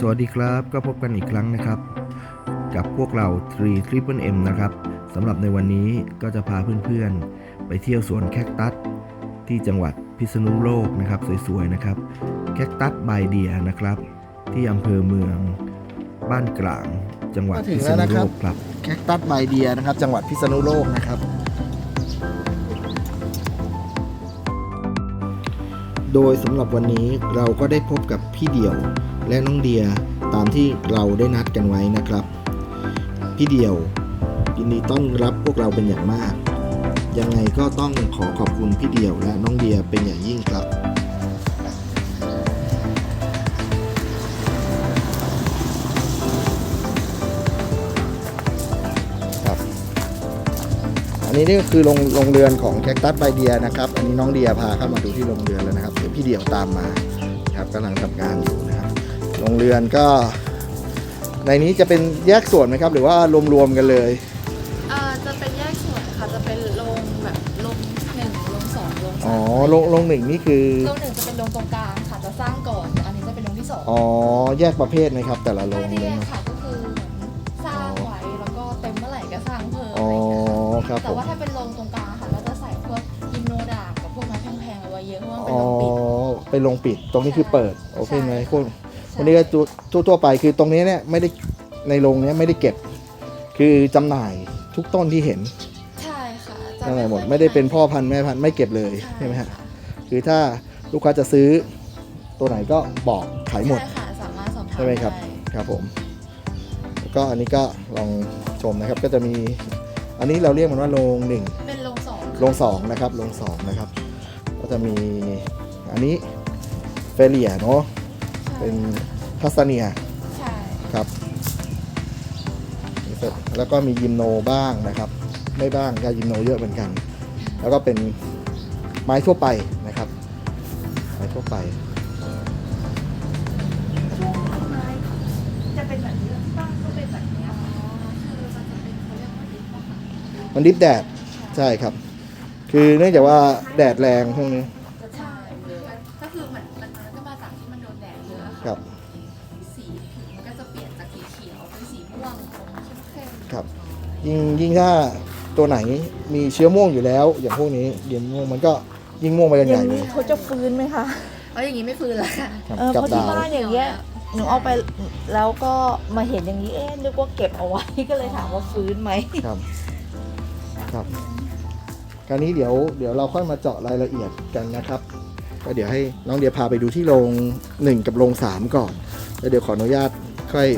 สวัสดีครับ ก็พบกันอีกครั้งนะครับ กับพวกเรา 3 Triple M นะครับสำหรับในวันนี้ก็จะพาเพื่อนๆ ไปเที่ยวสวนแคคตัส ที่จังหวัดพิษณุโลกนะครับ สวยๆนะครับ แคคตัสบายเดียนะครับ ที่อำเภอเมืองบ้านกลาง จังหวัดพิษณุโลกครับแคคตัสไบเดียนะครับ จังหวัดพิษณุโลกนะครับ โดยสำหรับวันนี้เราก็ได้พบกับพี่เดี่ยว และน้องเดียตามที่เราได้นัดกันไว้นะครับ พี่เดียวยินดีต้อนรับพวกเราเป็นอย่างมาก ยังไงก็ต้องขอขอบคุณพี่เดียวและน้องเดียเป็นอย่างยิ่งครับครับอันนี้นี่ก็คือโรงโรงเรือนของแคคตัสไบเดียนะครับ อันนี้น้องเดียพาเข้ามาดูที่โรงเรือนแล้วนะครับ เดี๋ยวพี่เดียวตามมาครับกำลังทำงานอยู่ รับโรงเรือนก็ ในนี้จะเป็นแยกส่วนไหมครับ หรือว่ารวมๆกันเลย เอ่อจะเป็นแยกส่วนค่ะจะเป็นโรงแบบโรงหนึ่งโรงสองโรงอ๋อสามโรงโรงหนึ่งนี่คือ โรงหนึ่งจะเป็นโรงตรงกลางค่ะจะสร้างก่อนอันนี้จะเป็นโรงที่สองอ๋อ แยกประเภทไหมครับ แต่ละโรไม่งได้เลแยยกเนอะค่ะก็คือเหมือนสร้างไว้แล้วก็เต็มเมื่อไหร่ก็สร้างเพิ่มอ๋อ ครับแต่ผม ว่าถ้าเป็นโรงตรงกลางค่ะก็จะใส่พวกยิมโนดากับพวกนั้นแพงๆเอาไว้เยอะเพราะว่าเป็นอ๋อ โรงปิด เป็นโรงปิด ตรงนี้คือเปิด โอเคไหมใช่พวก วันนี้ก็ทั่วทั่วๆไปคือตรงนี้เนี่ยไม่ได้ในโรงเนี้ยไม่ได้เก็บ คือจำหน่ายทุกต้นที่เห็นใช่ค่ะจะจำหน่ายหมดค่อยไม่ได้เป็นพ่อพันธุ์แม่พันธุ์ไม่เก็บเลยใช่ไหมฮะคือถ้าลูกค้าจะซื้อตัวไหนก็บอกขายหมดใช่ค่ะสามารถสอบถามใช่ไหมครับด้ครับผมแล้วก็อันนี้ก็ลองชมนะครับก็จะมี อันนี้เราเรียกมันว่าโรงหนึ่งเป็นโรงสองโรงสองนะครับโรงสองนะครับ ก็จะมีอันนี้เฟเลียเนาะ เป็นทัสเนียใช่ครับแล้วก็มียิมโนบ้างนะครับ ไม่บ้างก็ยิมโนเยอะเหมือนกัน แล้วก็เป็นไม้ทั่วไปนะครับ ไม้ทั่วไปจะเป็นแบบนี้บ้างก็เป็นแบบนี้ค่ะคือมันจะเป็นเขาเรียกว่าดิบอะค่ะมันดิฟแดดใช่ครับ คือเนื่องจากว่าแดดแรงช่วงนี้ ยิ่งยิ่งถ้าตัวไหนมีเชื้อม่วงอยู่แล้ว อย่างพวกนี้เย็นม่วงมันก็ยิ่งม่วงไปกันอใหย่าญ่งเลนี้ยเขาจะฟื้นไหมคะเอาอย่างนี้ไม่ฟื้นแล้วค่ะ ครับเออกับเพราะที่ดาวบ้านอย่างเงี้ยหนูเอาไปแล้วก็มาเห็นอย่างนี้เอ๊ะนึกว่าเก็บเอาไว้ ก็เลยถามว่าฟื้นไหมครับครับคราวนี้เดี๋ยวเดี๋ยวเราค่อยมาเจาะรายละเอียดกันนะครับก็เดี๋ยวให้น้องเดียพาไปดูที่โรงหนึ่งกับโรงสามก่อนแล้วเดี๋ยวขออนุญาตค่อย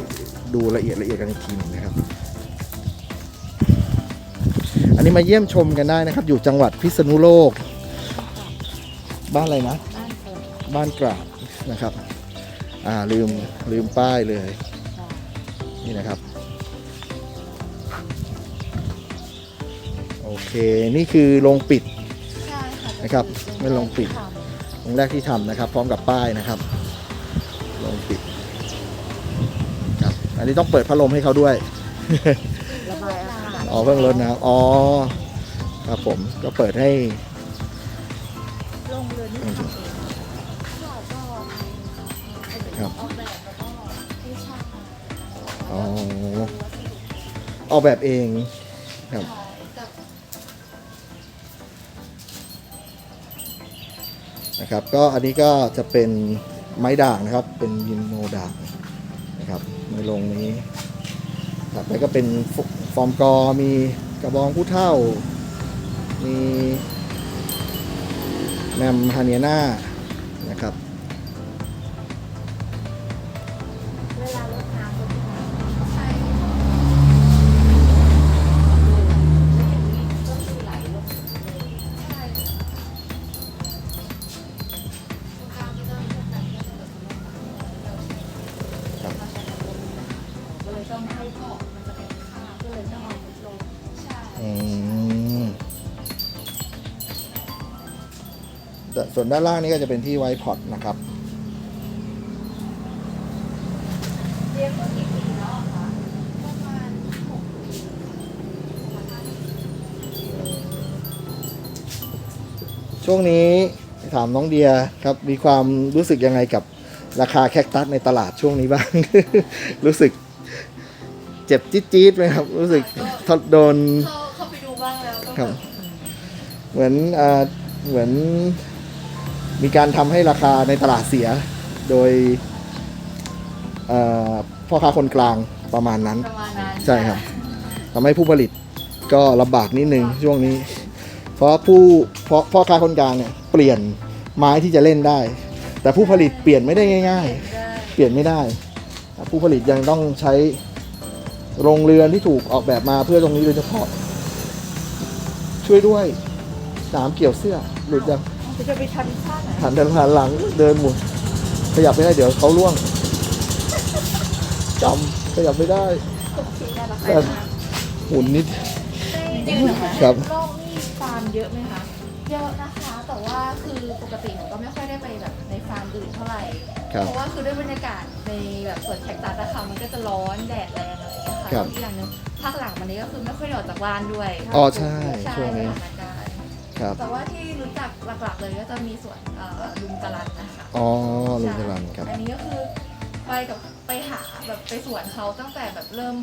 ดูละเอียดละเอียดกันอีกทีหนึงนะครับ นนี้มาเยี่ยมชมกันได้นะครับ อยู่จังหวัดพิษณุโลก บ้านอะไรนะ บ้านเปิดบ้านกราดนะครับ อ่าลืมลืมป้ายเลย นี่นะครับ โอเค นี่คือโรงปิดใช่ค่ะนะครับ ไม่ลงปิดค่ะโรงแรกที่ทำนะครับ พร้อมกับป้ายนะครับโรงปิดครับอันนี้ต้องเปิดพัดลมให้เขาด้วยระบาย อากาศอ๋อเพิ่งลดนะครับอ๋อครับผมก็เปิดให้โรงเรือนนี่ทำเองค่ะก็มีค่ะครับออกแบบแล้วก็ให้ช่างมาอ๋อออกแบบเองครับขายกับนะครับ ก็อันนี้ก็จะเป็นไม้ด่างนะครับ เป็นยิมโนด่างนะครับในโรงนี้ครับแล้วก็เป็น ฟอร์มกอมีกระบองผู้เท่า มีแมมฮาเนียนา ด้านล่างนี่ก็จะเป็นที่ไวท์พอตนะครับเลี้ยงมากี่ปีแล้วอะคะประมาณหกปีช่วงนี้ถามน้องเดียครับ มีความรู้สึกยังไงกับราคาแคคตัสในตลาดช่วงนี้บ้าง รู้สึกเจ็บจี๊ดๆไหมครับ รู้สึกทดโดนเข้าเข้าไปดูบ้างแล้วก็ครัแบบบเหมือนอ่าเหมือน มีการทำให้ราคาในตลาดเสียโดยเอ่อพ่อค้าคนกลางประมาณนั้น ประมาณนั้นใช่ครับทำให้ผู้ผลิตก็ลำบากนิดนึงช่วงนี้ เพราะผู้เพราะพ่อค้าคนกลางเนี่ยเปลี่ยนไม้ที่จะเล่นได้ แต่ผู้ผลิตเปลี่ยนไม่ได้ง่ายได้ๆเปลี่ยนไม่ได้ ผู้ผลิตยังต้องใช้โรงเรือนที่ถูกออกแบบมาเพื่อตรงนี้โดยเฉพาะ ช่วยด้วยสามเกี่ยวเสื้อหลุดยัง จะไปทำท่าไหนหันเดินหันหลังเดินหมุนขยับไม่ได้เดี๋ยวเขาล่วงจำขยับไม่ได้ชิ้นได้ราแต่คาหมุนนิดจริงๆเหรอคะครับโลกนี่ฟาร์มเยอะไหมคะ เยอะนะคะ แต่ว่าคือปกติหนูก็ไม่ค่อยได้ไปแบบในฟาร์มอื่นเท่าไหร่ ครับ เพราะว่าคือด้วยบรรยากาศในแบบสวนแคคตัสอะค่ะมันก็จะร้อนแดดแรงอะไรอย่างเงี้ยค่ะครับ อีกอย่างหนึงภาคหลังมันนี้ก็คือไม่ค่อยได้ออกจากบ้านด้วยอ๋อใช่ใช่ช่วงนี้สถานการณ์ ครับ แต่ว่าที่รู้จักหลักๆเลยก็จะมีสวนเอ่อลุงจรันนะคะอ๋อลุงจรันครับ อันนี้ก็คือไปกับไปหาแบบไปสวนเขาตั้งแต่แบบเริ่ม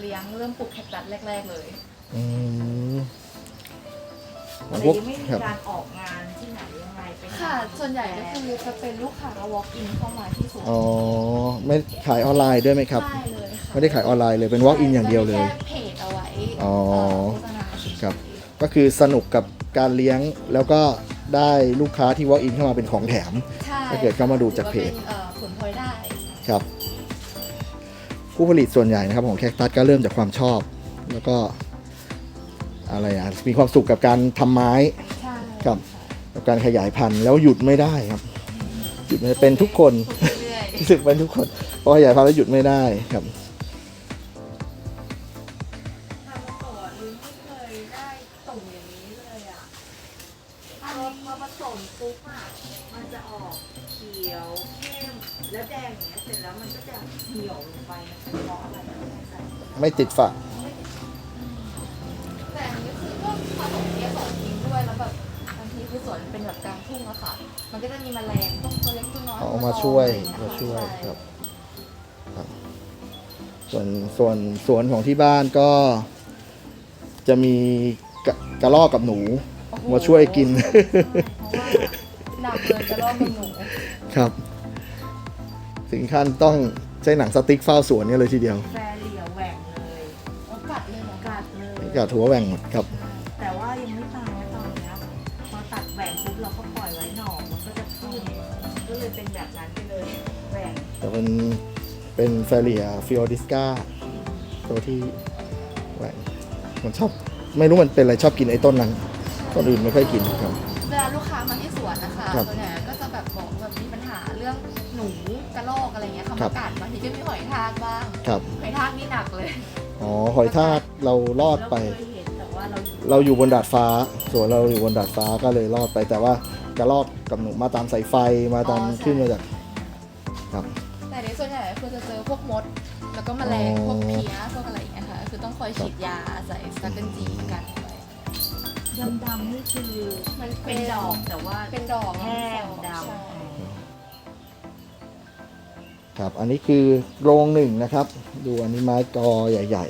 เลี้ยงเริ่มปลูกแคคตัสแรก ๆ เลยอืมของแต่พวกยังไม่มีครับ การออกงานที่ไหนยังไงเป็นค่ะ ส่วนใหญ่ก็คือจะเป็นลูกค้า walk in เข้ามาที่สวนอ๋อ ไม่ขายออนไลน์ด้วยไหมครับ ได้เลยค่ะไม่ได้ขายออนไลน์เลย เป็น walk in อย่างเดียวเลยแค่เพจเอาไว้อ๋อเโฆษณาเฉยๆครับ ก็คือสนุกกับ การเลี้ยงแล้วก็ได้ลูกค้าที่ walk in เข้ามาเป็นของแถม ใช่ถ้าเกิดเข้ามาดูจากเพจ ถือว่ป็นเอ่อผลพลอยได้ ครับ ผู้ผลิตส่วนใหญ่นะครับของแคคตัสก็เริ่มจากความชอบ แล้วก็อะไรอะมีความสุขกับการทำไม้ ใช่ครับ กับการขยายพันธุ์แล้วหยุดไม่ได้ครับ หยุดไม่ได้เป็นทุกคน ปลูกเรื่อยรู้สึกเป็นทุกคนพอขยายพันธุ์แล้วหยุดไม่ได้ครับ ติดฝักๆแต่อันนี้คือก็ผสมเกสรทิ้งด้วยแล้วแบบบางทีคือสวนเป็นแบบกลางทุ่งอะค่ะ มันก็จะมีแมลงพวกตัวเล็กตัวน้อยเอาตัวมาโตช่วยอะไรอางมาเงี้ช่วยใครับครับ ส่วนส่วนสวนของที่บ้านก็ จะมีกระกระรอกกับหนู โอ้โหมาช่วยกินเพราะว่าหนักเลยจะรอบมือหนูครับ ถึงขั้นต้องใช้หนังสติ๊กเฝ้าสวนเนี่ยเลยทีเดียว แฟร์เหลียว กัดเลยกัดหัวแหว่งหมดครับ แต่ว่ายังไม่ตายนะตอนเนี้ยพอตัดแหว่งปุ๊บเราก็ปล่อยไว้หน่อมันก็จะขึ้นก็เลยเป็นแบบนั้นไปเลยแหว่งแต่เป็นเป็นแฟเรียฟิโอดิสกาตัวที่แหว่งมันชอบไม่รู้มันเป็นอะไรชอบกินไอ้ต้นนั้นต้นอื่นไม่ค่อยกินครับ เวลาลูกค้ามาที่สวนนะคะครับส่วนใหญ่ก็จะแบบบอกแบบมีปัญหาเรื่องหนูกระรอกอะไรเงี้ยค่ะครัมากัดบางทีก็มีหอยทากบ้างครับ หอยทากนี่หนักเลย อ๋อหอยทากเรารอดเราไปเคยเห็นแต่ว่าเราเราอยู่บนดาดฟ้า ส่วนเราอยู่บนดาดฟ้าก็เลยรอดไป แต่ว่ากระรอกกับหนูมาตามสายไฟมาตามอ๋อใช่ขึ้นมาจากครับ แต่ในส่วนใหญ่คือจะเจอพวกมด แล้วก็แมลงอ๋อ พวกเพี้ยพวกอะไรอย่างเงี้ยค่ะคือต้องคอยฉีดยาใส่สารกันจีกันไว้ดำๆนี่คือมันเป็นดอกแต่ว่า เป็นดอกแห้งดใช่ ครับ อันนี้คือโรงหนึ่งนะครับ ดูอันนี้ไม้กอใหญ่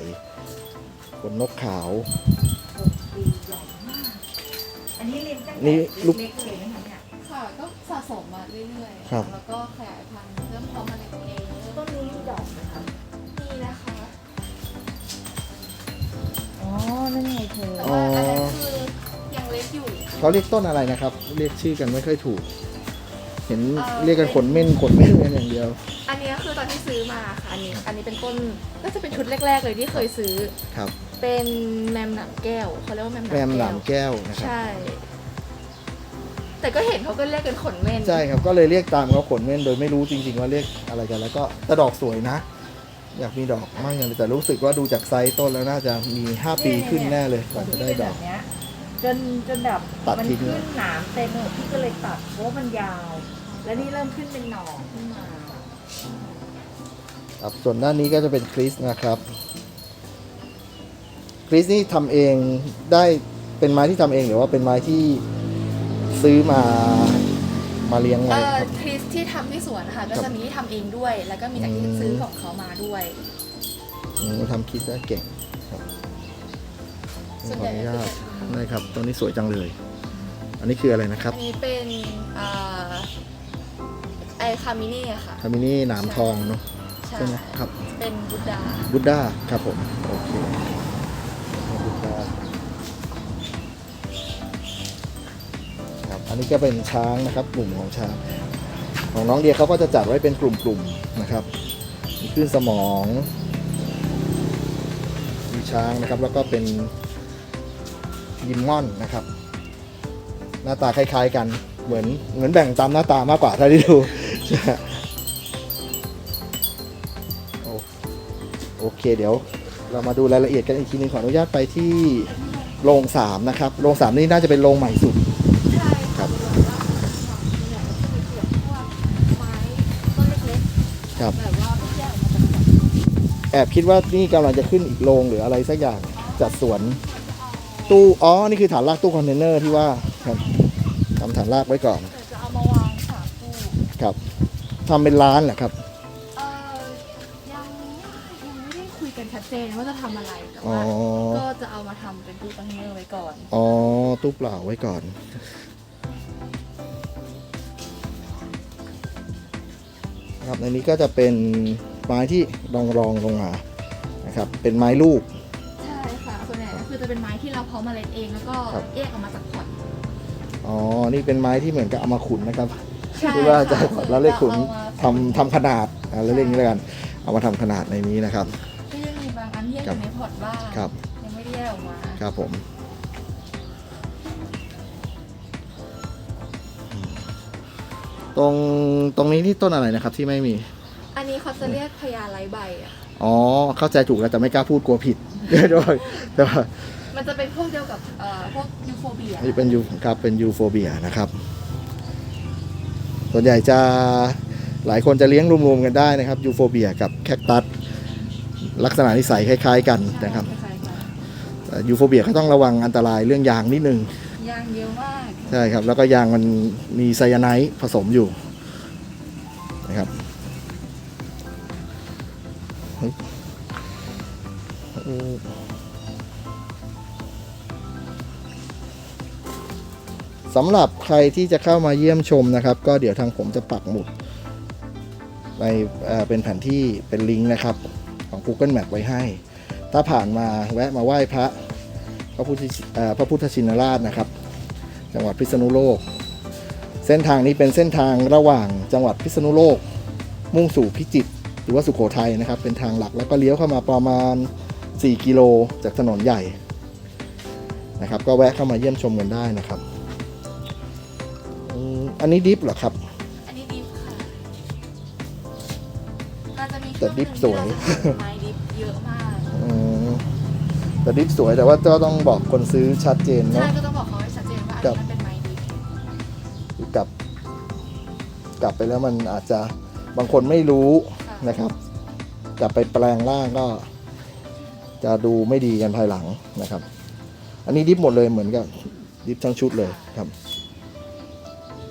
ๆขนนกขาวำหกปีใหญ่มากอันนี้เรียนตั้งแต่นี่ลูก เล็กๆเลยนะคะเนี่ยค่ะก็สะสมมาเรื่อยๆครับ แล้วก็ขยายพันธุ์เริ่มเพาะเมล็ดเองต้นนี้มีดอกไหมคะนี่นะคะ อ๋อ นั่นไงเธอ แต่ว่าอันนั้นคือยังเล็กอยู่ เขาเรียกต้นอะไรนะครับ เรียกชื่อกันไม่ค่อยถูก เห็นเอ่อ เรียกกันขนเม่นขนเม่นกันอย่างเดียว อันนี้คือตอนที่ซื้อมาค่ะ อันนี้ อันนี้เป็นต้นก็จะเป็นชุดแรก ๆ เลยที่เคยซื้อ ครับ เป็นแมมหนามแก้วเขาเรียกว่าแมมหนามแมแก้วมหนามแก้วนะครับ ใช่ แต่ก็เห็นเขาก็เรียกกันขนเม่นใช่ครับ ก็เลยเรียกตามเขาขนเม่นโดยไม่รู้จริง ๆ ว่าเรียกอะไรกัน แล้วก็แต่ดอกสวยนะ อยากมีดอกมากอย่างเลยแต่รู้สึกว่าดูจากไซส์ต้นแล้วน่าจะมี 5 ปีขึ้นแน่เลยกว่าจะได้ดอกที่เป็นแบบเนี้ยจนจนแบบตัดมัทิ้งขึ้เลยนหนามเต็มเลยพี่ก็เลยตัดเพราะว่ามันยาว แล้วนี่เริ่มขึ้นเป็นหน่อขึ้นมา ครับส่วนด้านนี้ก็จะเป็นคริสนะครับคริสนี่ทำเองได้เป็นไม้ที่ทำเองหรือว่าเป็นไม้ที่ซื้อมามาเลี้ยงเอไว้อครับ คริสที่ทำที่สวนนะคะก็ครับจะมีที่ทำเองด้วย แล้วก็มีจากที่อืมซื้อของเขามาด้วย อืมทำคิดได้เก่งครับส่วนขอใหญ่ อนุก็ญาตคือได้ครับตัวนี้สวยจังเลย อันนี้คืออะไรนะครับอันนี้เป็นอ่าไอคามินี่ค่ะ คามินี่หนามทองเนาะใช่ใช่ไหมครับเป็นบุดดาบุดด้าครับผมโอเคบุดด้าครับอันนี้ก็เป็นช้างนะครับกลุ่มของช้าง ของน้องเดียเขาก็จะจัดไว้เป็นกลุ่มๆนะครับ มีขึ้นสมองมีช้างนะครับแล้วก็เป็นยิมม่อนนะครับ หน้าตาคล้ายๆกันเหมือนเหมือนแบ่งตามหน้าตามากกว่าถ้าที่ดู โอเคเดี๋ยวเรามาดูรายละเอียดกันอีกทีหนึงขออนุญาตไปที่โรงสามนะครับโรงสามนี่น่าจะเป็นโรงใหม่สุดครับครับแออกมาจากแอบคิดว่านี่กำลังจะขึ้นอีกโรงหรืออะไรสักอย่างจัดสวนตู้อ๋อนี่คือฐานรากตู้คอนเทนเนอร์ที่ว่าครับทำฐานรากไว้ก่อน ทำเป็นร้านเหรอครับ เอ่อยังยังไม่ได้คุยกันชัดเจนว่าจะทำอะไรแต่อ๋อ ว่าก็จะเอามาทำเป็นตู้คอนเทนเนอร์ไว้ก่อน อ๋อ ตู้เปล่าไว้ก่อนนะครับในนี้ก็จะเป็นไม้ที่รองรองลงมานะครับ เป็นไม้ลูก ใช่ค่ะส่วนใหญ่ก็คือจะเป็นไม้ที่เราเพาะเมล็ดเองแล้วก็ครับ แยกออกมาจากพอร์ตอ๋อ นี่เป็นไม้ที่เหมือนกับเอามาขุนนะครับ ใช่ที่ว่าจะค่ะเราเรียกขุนเอามาทำทำขนาดอะเราเรียกอย่างนี้แล้วกัน เอามาทำขนาดในนี้นะครับ ก็ยังมีบางอันที่ยังอครับยู่ในพอร์ตบ้างครับ ยังไม่ได้แยกออกมาครับผมตรงตรงนี้ที่ต้นอะไรนะครับที่ไม่มี อันนี้เขาจะเรียกพญาไร้ใบอะอ๋อ เข้าใจถูกแล้วแต่ไม่กล้าพูดกลัวผิด ด้วยแต่ว่ามันจะเป็นพวกเดียวกับเอ่อพวกยูโฟเบีย นี่เป็นยูครับเป็นยูโฟเบียนะครับ ส่วนใหญ่จะหลายคนจะเลี้ยงรวมๆกันได้นะครับยูโฟเบียกับแคคตัสลักษณะนิสัยคล้าย ๆ กันนะครับคล้ายๆกันแต่ยูโฟเบียก็ต้องระวังอันตรายเรื่องยางนิดนึงยางเยอะมากใช่ครับแล้วก็ยางมันมีไซยาไนด์ผสมอยู่นะครับเฮ้ยเออ สำหรับใครที่จะเข้ามาเยี่ยมชมนะครับ ก็เดี๋ยวทางผมจะปักหมุดในเเป็นแผนที่เป็นลิงก์นะครับ ของ Google Map ไว้ให้ ถ้าผ่านมาแวะมาไหว้พระพระพุทธพระพุทธชินราชนะครับ จังหวัดพิษณุโลก เส้นทางนี้เป็นเส้นทางระหว่างจังหวัดพิษณุโลก มุ่งสู่พิจิตรหรือว่าสุโขทัยนะครับ เป็นทางหลักแล้วก็เลี้ยวเข้ามาประมาณ 4 กิโลจากถนนใหญ่นะครับ ก็แวะเข้ามาเยี่ยมชมกันได้นะครับ อันนี้ดิฟเหรอครับ อันนี้ดิฟค่ะเราจะมีแต่ดิฟสวย หนึ่งที่เราจะมีไม้ดิฟเยอะมาก อืมแต่ดิฟสวยแต่ว่าก็ต้องบอกคนซื้อชัดเจนใช่เนาะ ก็ต้องบอกเขาให้ชัดเจนว่าอันนี้มันเป็นไม้ดิฟกลับ กลับไปแล้วมันอาจจะบางคนไม่รู้ค่ะนะครับ กลับไปแปลงร่างก็ จะดูไม่ดีกันภายหลังนะครับ อันนี้ดิฟหมดเลยเหมือนกับดิฟทั้งชุดเลยครับ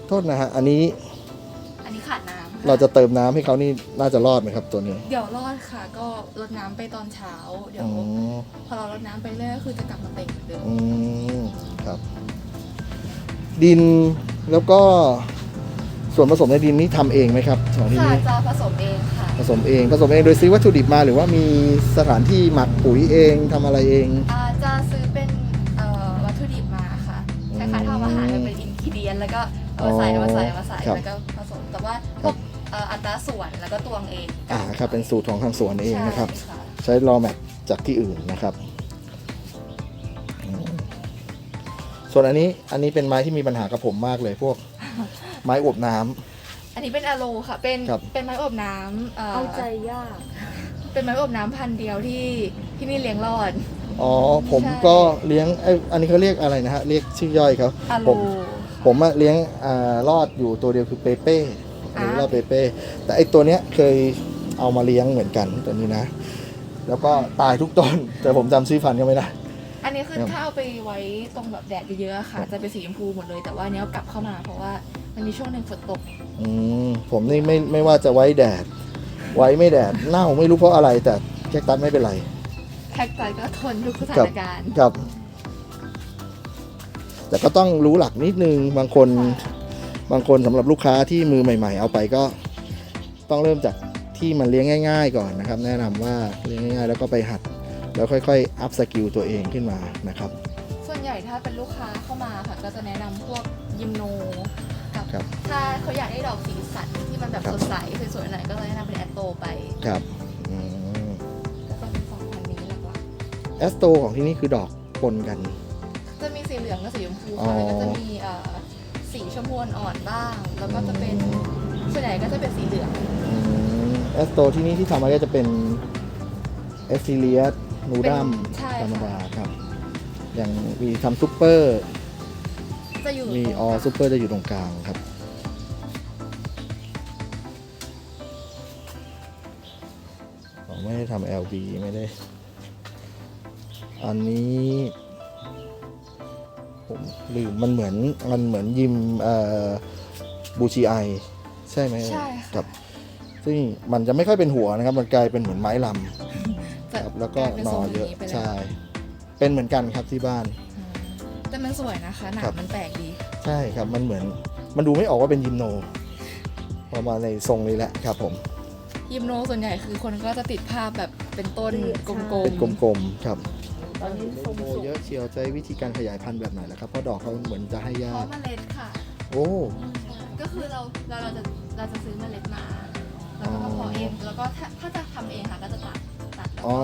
โทษนะฮะ อันนี้อันนี้ขาดน้ำเราจะเติมน้ำให้เขานี่น่าจะรอดไหมครับตัวนี้เดี๋ยวรอดค่ะ ก็รดน้ำไปตอนเช้า เดี๋ยวอืมพอเรารดน้ำไปเรื่อยก็คือจะกลับมาเต่งเหมือนเดิมอืมครับ ดินแล้วก็ส่วนผสมในดินนี่ทำเองไหมครับของที่ค่ะนี่จะผสมเองค่ะ ผสมเองผสมเองโดยซื้อวัตถุดิบมาหรือว่ามีสถานที่หมักปุ๋ยเองทำอะไรเอง อ่า เอามาใส่อ๋อเอามาใส่เอามาใส่ครับแล้วก็ผสมแต่ว่าพครัวบกเอ่ออัตราส่วนแล้วก็ตวงเองอ่าครับเป็นสูตรของทางสวนเองนะครับ ใช่ใช้รอแมทจากที่อื่นนะครับอืมส่วนอันนี้อันนี้เป็นไม้ที่มีปัญหากับผมมากเลยพวก ไม้อบน้ำ อันนี้เป็นอะโลค่ะเป็นครับ เป็นไม้อบน้ำเอ่อเอาใจยาก เป็นไม้อบน้ำพันธุ์เดียวที่ที่นี่เลี้ยงรอด อ๋อผมใช่ก็เลี้ยงเอ้ยอันนี้เขาเรียกอะไรนะฮะเรียกชื่อย่อยเขาอะโล ผม ผมอะเลี้ยงอ่ารอดอยู่ตัวเดียวคือเปเป้เลี้ยงรอดเปเป้แต่ไอตัวเนี้ยเคยเอามาเลี้ยงเหมือนกันตัวนี้นะ แล้วก็ตายทุกต้น แต่ผมจำชื่อพันธุ์ก็ไม่ได้ อันนี้คือครับถ้าเอาไปไว้ตรงแบบแดดเยอะๆอะค่ะ จะเป็นสีชมพูหมดเลย แต่ว่าอันนี้เอากลับเข้ามาเพราะว่ามันมีช่วงหนึ่งฝนตก อืมผมนี่ไม่ไม่ว่าจะไว้แดด ไว้ไม่แดดเน่าไม่รู้เพราะอะไรแต่แคคตัสไม่เป็นไร แท็กใจก็ทนทุกสถานการณ์ครับ แต่ก็ต้องรู้หลักนิดนึงบางคนบางคนสำหรับลูกค้าที่มือใหม่ ๆ เอาไปก็ต้องเริ่มจากที่มันเลี้ยงง่าย ๆ ก่อนนะครับ แนะนำว่าเลี้ยงง่าย ๆ แล้วก็ไปหัด แล้วค่อยๆอัพสกิลตัวเองขึ้นมานะครับ ส่วนใหญ่ถ้าเป็นลูกค้าเข้ามาค่ะก็จะแนะนำพวกยิมโนกับครับถ้าเขาอยากได้ดอกสีสันที่มันแบบครับสดใสสวยๆหน่อยก็จะแนะนำเป็นแอตโตไปครับอืมก็จะเป็นสองพันนี้หลักแอสโตของที่นี่คือดอกปนกันๆ จะมีสีเหลืองกับสีชมพูอ๋อค่ะแล้วก็จะมีเอ่อสีชมพูอ่อนๆบ้าง แล้วก็จะเป็นส่วนใหญ่ก็จะเป็นสีเหลืองแอสโตที่นี่ที่ทำไว้ก็จะเป็นเอสซิเลียสนูดัมเป็นใช่ธรรมค่ะดาครับ อย่างมีทำซูเปอร์ จะอยู่มีตรงอกอลางซูเปอร์จะอยู่ตรงกลางครับ ผมไม่ได้ทำ LB ไม่ได้ อันนี้ ผมลืมมันเหมือนมันเหมือนยิมเอ่อบูชีไอใช่ไหมใช่ครัค่ะบซึ่งมันจะไม่ค่อยเป็นหัวนะครับ มันกลายเป็นเหมือนไม้ลจะำครับแล้วก็ลายเป็นหนทอรงเยอะนี้ไปแล้วใช่ เป็นเหมือนกันครับที่บ้านอืมแต่มันสวยนะคะหนาครัมบมันแปลกดี ใช่ครับมันเหมือนมันดูไม่ออกว่าเป็นยิมโนประมาณในทรงนี้แหละครับผมยิมโนส่วนใหญ่คือคนก็จะติดภาพแบบเป็นต้นกลมๆเป็นกลมๆครับ ตอนนี้ทรงโอ้สุกเยอะเชียวใช้วิธีการขยายพันธุ์แบบไหนล่ะครับเพราะดอกเขาเหมือนจะให้เพยากราะเมล็ดค่ะ โอ้ ก็คือเราเราเราจะเราจะซื้อเมล็ดมา แล้วก็มาเพาะเอง แล้วก็ถ้าถ้าจะทำเองค่ะก็จะตัดตัดแล้วอ๋ก็อ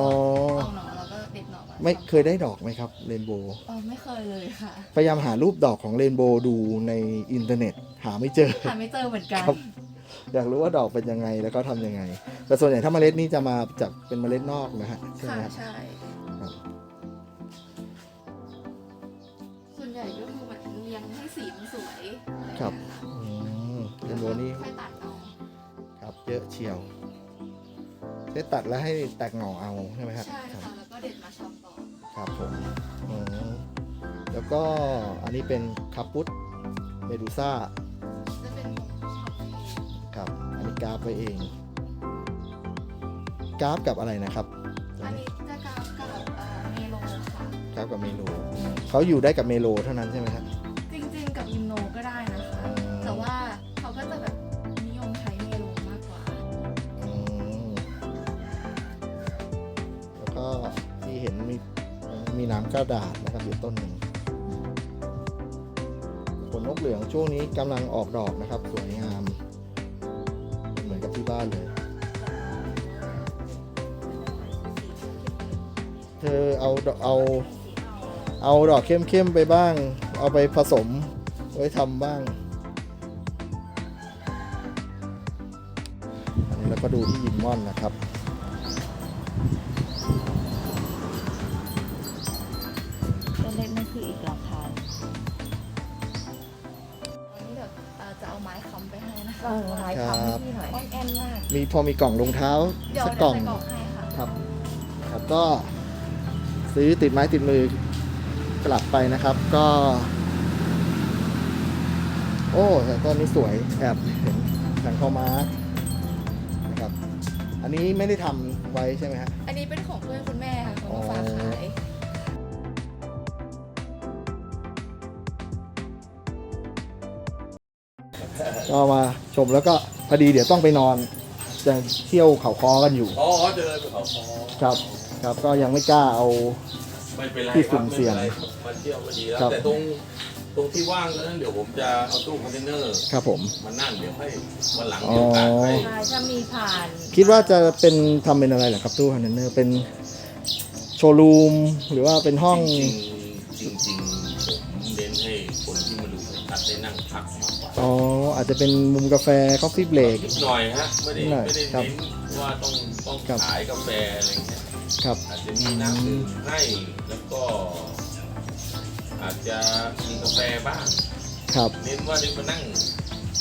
เอาหน่อแล้วก็เด็ดหน่อมาไม่เคยได้ดอกไหมครับเรนโบว์เออไม่เคยเลยค่ะ พยายามหารูปดอกของเรนโบว์ดูในอินเทอร์เน็ตหาไม่เจอ หาไม่เจอเหมือนกัน ครับ อยากรู้ว่าดอกเป็นยังไงแล้วก็ทำยังไง แต่ส่วนใหญ่ถ้าเมล็ดนี่จะมาจากเป็นเมล็ดนอกนะฮะใช่ไหมค่ะครับใช่ ครับ ครับอืมเรนโบว์นี่ค่อยตัดเอาครับเยอะเชียวใช้ตัดแล้วให้แตกหน่อเอาใช่ไหมครับใช่ครับค่ะแล้วก็เด็ดมาชอมต่อครับผมอืมแล้วก็อันนี้เป็นคาปุตเมดูซ่าจะเป็นของชอบเองครับอันนี้กราฟไว้เอง กราฟกับอะไรนะครับอันนี้จะกราฟกับเอ่อเมโลค่ะกราฟกับเมโลเขาอยู่ได้กับเมโลเท่านั้นใช่ไหมครับ ระดาษนะครับอยู่ต้นหนึ่งผลนกเหลืองช่วงนี้กำลังออกดอกนะครับ สวยงาม เหมือนกับที่บ้านเลย เธอเอาเอาเอาดอกเข้มๆไปบ้าง เอาไปผสมไว้ทำบ้างอันนี้แล้วก็ดูที่ยิมมอนนะครับ มากมีพอมีกล่องรองเท้าเดี๋ยวสักเดี๋กยวล่องใส่กล่องให้ค่ะ ครับ ครับก็ซื้อติดไม้ติดมือกลับไปนะครับ ก็ โอ้แต่ต้นนี้สวยแอบเห็นสังเข้ามานะครับ อันนี้ไม่ได้ทำไว้ใช่ไหมฮะ อันนี้เป็นของเพื่อนคุณแม่ค่ะเขามาฝากขายก็มาชมแล้วก็พอดีเดี๋ยวต้องไปนอน จะเที่ยวเขาคอกันอยู่ อ๋อเดินไปเขาคอครับ ครับก็ยังไม่กล้าเอา ไม่เป็นไรที่คสุ่รับมไม่เสี่เป็ยงนไรครับมาเที่ยวก็ดีแล้วครับ แต่ตรงตรงที่ว่างนั้นเดี๋ยวผมจะเอาตู้คอนเทนเนอร์ครับผม มานั่งเดี๋ยวให้วันหลังอ๋อเดี๋ยวกาดไปใช่ถ้ามีผ่านคิดว่าจะเป็นทำเป็นอะไรเหรอครับตู้คอนเทนเนอร์เป็นโชว์รูมหรือว่าเป็นห้องจริง คนที่มาดูตัดได้นั่งพักมากกว่าอ๋ออาจจะเป็นมุมกาแฟคอฟฟี่เบรก นิดหน่อยฮะไม่ได้นิดหน่อยไม่ได้ครับเน้นว่าต้องต้องครับ ขายกาแฟอะไรเงี้ยครับอาจจะมีน้ำดื่มให้แล้วก็ อาจจะมีกาแฟบ้างครับเน้นว่าได้มานั่ง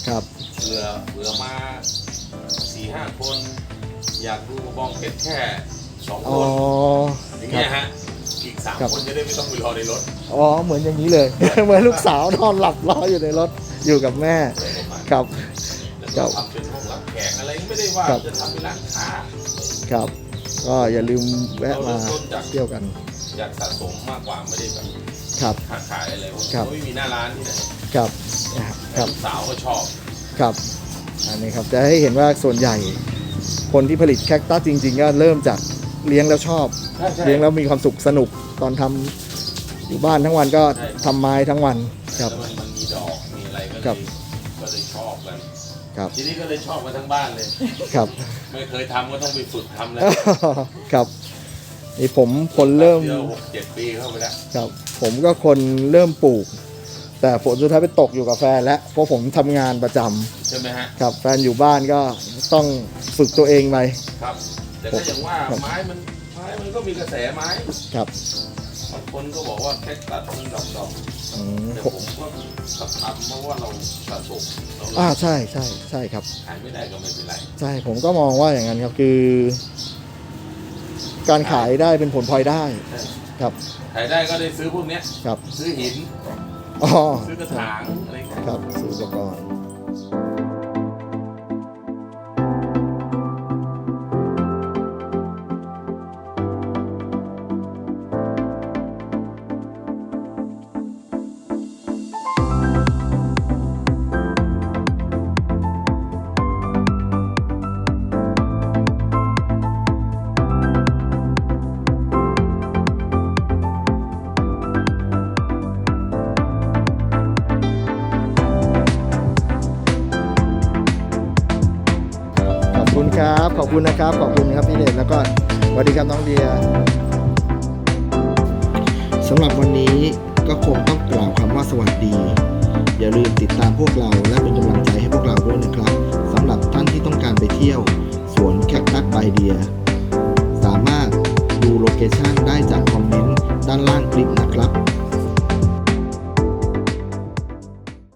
ครับเผื่อเผื่อมาสี่ห้าคน อยากดูบองเพชรแค่สองอ๋คอนอย่างครัเงี้บยฮะ อีกสามครับ คนจะได้ไม่ต้องไปรอในรถอ๋อเหมือนอย่างนี้เลย เหมือนลูกสาวนอนหลับรออยู่ในรถอยู่กับแม่อะไรประมาณครับ แล้วครัก็บทำเป็นห้องรับแขกอะไรไม่ได้ว่าครับ จะทำเป็นร้านค้าครับ ก็อย่าลืมแวะเรามาเริ่มต้นจากเที่ยวกันอยากสะสมมากกว่าไม่ได้แบบครับ ค้าขายอะไรเพราะครับ ไม่มีหน้าร้านที่ไหนครับครับลูกสาวก็ชอบครับอันนี้ครับจะให้เห็นว่าส่วนใหญ่คนที่ผลิตแคคตัสจริง ๆ ก็เริ่มจาก เลี้ยงแล้วชอบ ใช่ใช่เลี้ยงแล้วมีความสุขสนุกตอนทำอยู่บ้านทั้งวันก็ใช่ทำไม้ทั้งวันคแล้รัวบมันมันมีดอกมีอะไรก็คเลรับ ยก็เลยชอบกัน ครับทีนี้ก็เลยชอบกันทั้งบ้านเลย ครับ ไม่เคยทำก็ต้องไปฝึกทำแล้วครับนี่ผมคนเริ่มเดียวหกเจ็ดปีเข้าไปแล้วครับผมก็คนเริ่มปลูก แต่ผลสุดท้ายไปตกอยู่กับแฟนแล้วเพราะผมทำงานประจำใช่ไหมฮะ ครับแฟนอยู่บ้านก็ต้องฝึกตัวเองไปครับ แต่ก็อย่างว่าครับไม้มันไม้มันก็มีกระแสไม้ครับบางคนก็บอกว่าแค่ตัดมันดอกดอกอืมๆแต่ผมผมก็ขับทำเพราะว่าเราสะสมเราอ่าใช่ใช่ใช่ครับ ขายไม่ได้ก็ไม่เป็นไรใช่ผมก็มองว่าอย่างนั้นครับคือ การขายได้เป็นผลพลอยได้ใช่ครับ ขายได้ก็ได้ซื้อพวกเนี้ยครับ ซื้อหินอ๋อซื้อกระถางอะไรอย่างเงี้ยครับซื้ออุปกรณ์ ขอบคุณนะครับ ขอบคุณครับพี่เดชแล้วก็สวัสดีครับน้องเดียสำหรับวันนี้ก็คงต้องกล่าวคำว่าสวัสดี อย่าลืมติดตามพวกเราและเป็นกำลังใจให้พวกเราด้วยนะครับสำหรับท่านที่ต้องการไปเที่ยวสวนแคคตัสไบเดีย สามารถดูโลเคชั่นได้จากคอมเมนต์ด้านล่างคลิปนะครับ